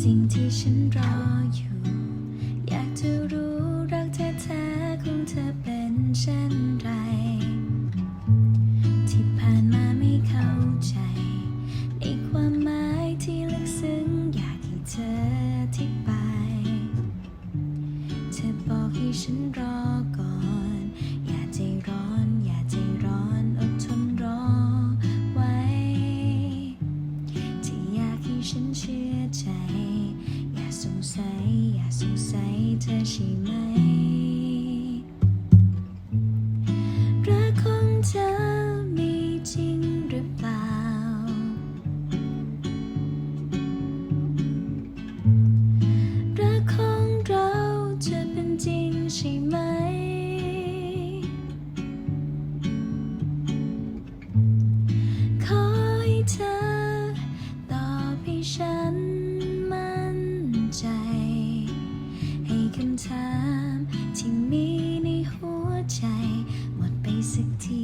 สิ่งที่ฉันรออยู่ อยากจะรู้รักแท้ๆของเธอเป็นเช่นไร ที่ผ่านมาไม่เข้าใจ ในความหมายที่ลึกซึ้งอยากให้เธออธิบาย เธอบอกให้ฉันรอ อใจ อย่าสงสัย อย่าสงสัยเธอใช่ไหมรักของเธอมีจริงหรือเปล่า รักของเราจะเป็นจริงใช่ไหม คำถามที่มีในหัวใจ หมดไปสักที